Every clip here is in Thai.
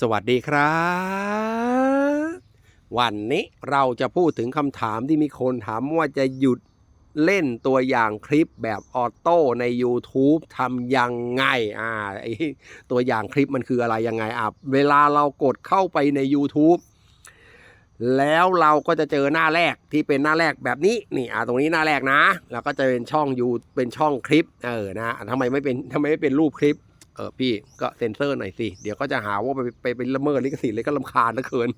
สวัสดีครับ วันนี้เราจะพูดถึงคำถามที่มีคนถามว่าจะหยุดเล่นตัวอย่างคลิปแบบออโต้ใน YouTube ทำยังไงอ่าไอตัวอย่างคลิปมันคืออะไรยังไงอะเวลาเรากดเข้าไปใน YouTube แล้วเราก็จะเจอหน้าแรกที่เป็นหน้าแรกแบบนี้นี่อ่าตรงนี้หน้าแรกนะ แล้วก็จะเป็นช่องยูเป็นช่องคลิปเออนะทำไมไม่เป็นทำไมไม่เป็นรูปคลิป เออพี่ก็เซ็นเซอร์หน่อยสิ เดี๋ยวก็จะหาว่าไปไปไปละเมิดลิขสิทธิ์เลยก็ลำคาญเหลือเกิน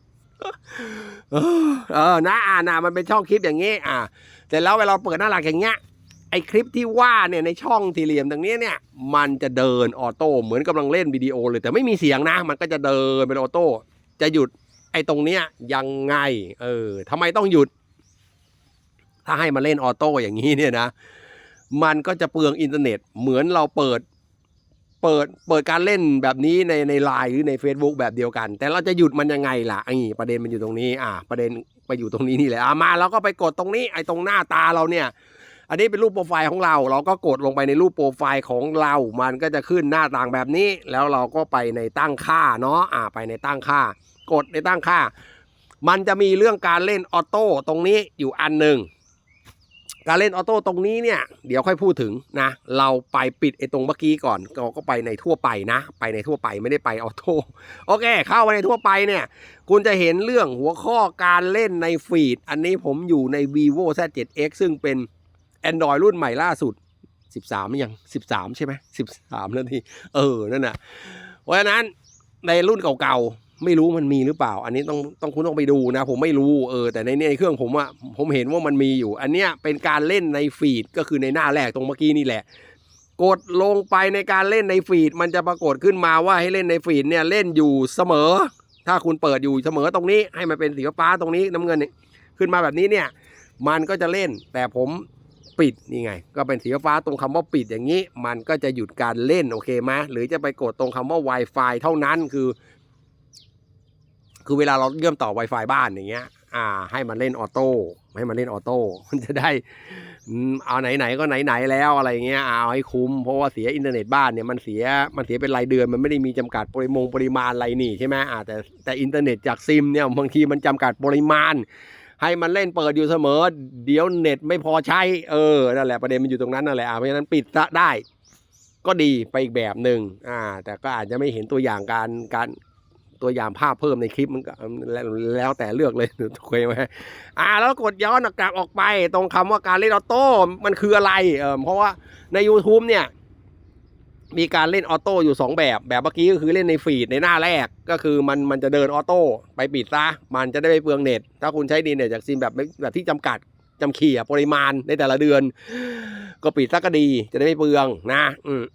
เออนะอ่านะมันเป็นช่องคลิปอย่างงี้ อ่าเสร็จแล้วเวลาเปิดหน้าหลักอย่างเงี้ยไอคลิปที่ว่าเนี่ยในช่องสี่เหลี่ยมตรงนี้เนี่ยมันจะเดินออโต้เหมือนกำลังเล่นวิดีโอเลยแต่ไม่มีเสียงนะ มันก็จะเดินเป็นออโต้จะหยุดไอตรงเนี้ยยังไง เออทำไมต้องหยุด ถ้าให้มาเล่นออโต้อย่างนี้เนี่ยนะ มันก็จะเปลืองอินเทอร์เน็ต เหมือนเราเปิด เปิดเปิดการเล่นแบบนี้ในในไลน์หรือใน Facebook แบบเดียวกัน แต่เราจะหยุดมันยังไงล่ะไอ้ประเด็นมันอยู่ตรงนี้อ่าประเด็นไปอยู่ตรงนี้นี่แหละอ่ามาเราก็ไปกดตรงนี้ไอ้ตรงหน้าตาเราเนี่ย อันนี้เป็นรูปโปรไฟล์ของเรา เราก็กดลงไปในรูปโปรไฟล์ของเรา มันก็จะขึ้นหน้าต่างแบบนี้ แล้วเราก็ไปในตั้งค่าเนาะอ่าไปในตั้งค่า กดในตั้งค่า มันจะมีเรื่องการเล่นออโต้ตรงนี้อยู่อันหนึ่ง การเล่นออโต้ตรงนี้เนี่ย เดี๋ยวค่อยพูดถึงนะ เราไปปิดไอ้ตรงเมื่อกี้ก่อนเราก็ไปในทั่วไปนะ ไปในทั่วไปไม่ได้ไปออโต้โอเค เข้าไปในทั่วไปเนี่ย คุณจะเห็นเรื่องหัวข้อการเล่นในฟีด อันนี้ผมอยู่ใน vivo z7x ซึ่งเป็น Android รุ่นใหม่ล่าสุด 13ยัง 13 ใช่ไหม13 แล้วที่ เออ นั่นน่ะเพราะฉะนั้นในรุ่นเก่าๆไม่รู้มันมีหรือเปล่า อันนี้ต้องต้องคุณต้องไปดูนะ ผมไม่รู้เออแต่ในในเครื่องผมอะผมเห็นว่ามันมีอยู่ อันเนี้ยเป็นการเล่นในฟีดก็คือในหน้าแรกตรงเมื่อกี้นี่แหละ กดลงไปในการเล่นในฟีดมันจะปรากฏขึ้นมาว่าให้เล่นในฟีดเนี่ยเล่นอยู่เสมอ ถ้าคุณเปิดอยู่เสมอตรงนี้ ให้มันเป็นสีฟ้าตรงนี้น้ำเงินขึ้นมาแบบนี้เนี่ย มันก็จะเล่นแต่ผมปิดนี่ไง ก็เป็นสีฟ้าตรงคำว่าปิดอย่างนี้ มันก็จะหยุดการเล่นโอเคไหมหรือจะไปกดตรงคำว่า Wi-Fi เท่านั้นคือ คือเวลาเราเชื่อมต่อ Wi-Fi บ้านอย่างเงี้ย อ่า ให้มันเล่นออโต้ให้มันเล่นออโต้มันจะได้เอาไหนๆก็ไหนๆแล้วอะไรเงี้ยเอาให้คุ้มเพราะว่าเสียอินเทอร์เน็ตบ้านเนี่ยมันเสียมันเสียเป็นรายเดือนมันไม่ได้มีจำกัดปริมงปริมาณอะไรนี่ใช่ไหมอ่าแต่แต่อินเทอร์เน็ตจากซิมเนี่ยบางทีมันจำกัดปริมาณ ให้มันเล่นเปิดอยู่เสมอ เดี๋ยวเน็ตไม่พอใช้เออนั่นแหละประเด็นมันอยู่ตรงนั้นนั่นแหละเพราะฉะนั้นปิดได้ก็ดีไปอีกแบบหนึ่งอ่า แต่ก็อาจจะไม่เห็นตัวอย่างการการ ตัวอย่างภาพเพิ่มในคลิปมันก็แล้วแต่เลือกเลยถูกไหมอ่า แล้วกดย้อนกลับออกไป ตรงคำว่าการเล่นออโต้มันคืออะไรเออเพราะว่าใน YouTube เนี่ย มีการเล่นออโต้อยู่สองแบบ แบบเมื่อกี้ก็คือเล่นในฟีดในหน้าแรกก็คือมันมันจะเดินออโต้ไปปิดซะมันจะได้ไม่เปลืองเน็ตถ้าคุณใช้ดีเน็ตจากซิมแบบแบบที่จำกัด จำเขี่ยปริมาณในแต่ละเดือน ก็ปิดซะก็ดีจะได้ไม่เปลืองนะ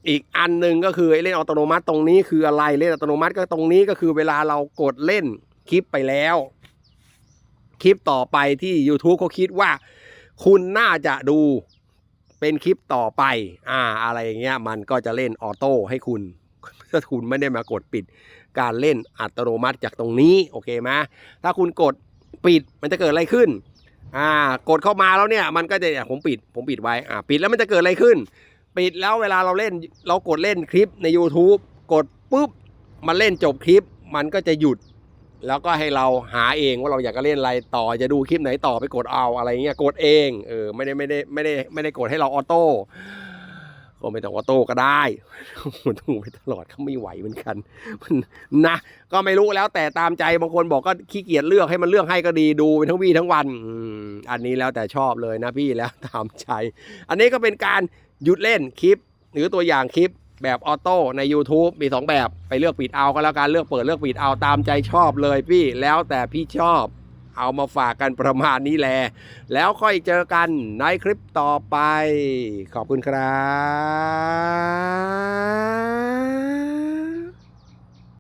อีกอันหนึ่งก็คือไอเล่นอัตโนมัติตรงนี้คืออะไรเล่นอัตโนมัติก็ตรงนี้ก็คือเวลาเรากดเล่นคลิปไปแล้ว คลิปต่อไปที่ YouTube เขาคิดว่า คุณน่าจะดูเป็นคลิปต่อไป อ่า อะไรอย่างเงี้ย มันก็จะเล่นออโต้ให้คุณ ถ้าคุณไม่ได้มากดปิด การเล่นอัตโนมัติจากตรงนี้ โอเคไหมถ้าคุณกดปิดมันจะเกิดอะไรขึ้น อ่ากดเข้ามาแล้วเนี่ยมันก็จะอย่าผมปิดผมปิดไว้อ่าปิดแล้วมันจะเกิดอะไรขึ้น ปิดแล้วเวลาเราเล่นเรากดเล่นคลิปใน YouTube กดปุ๊บมันเล่นจบคลิปมันก็จะหยุด แล้วก็ให้เราหาเองว่าเราอยากจะเล่นอะไรต่อจะดูคลิปไหนต่อไปกดเอาอะไรเงี้ยกดเองเออไม่ได้ไม่ได้ไม่ได้ไม่ได้กดให้เราออโต้ก็ไม่ต้องออโต้ก็ได้มันต้องไปตลอดเขาไม่ไหวเหมือนกัน มันนะ ก็ไม่รู้แล้วแต่ตามใจบางคนบอกก็ขี้เกียจเลือกให้มันเลือกให้ก็ดีดูไปทั้งวี่ทั้งวันอืม อันนี้แล้วแต่ชอบเลยนะพี่แล้วตามใจ อันนี้ก็เป็นการหยุดเล่นคลิป หรือตัวอย่างคลิปแบบออโต้ใน YouTube มี 2 แบบไปเลือกปิดเอาก็แล้วกันเลือกเปิดเลือกปิดเอาตามใจชอบเลยพี่แล้วแต่พี่ชอบเอามาฝากกันประมาณนี้แหละแล้วค่อยเจอกันในคลิปต่อไป ขอบคุณครับ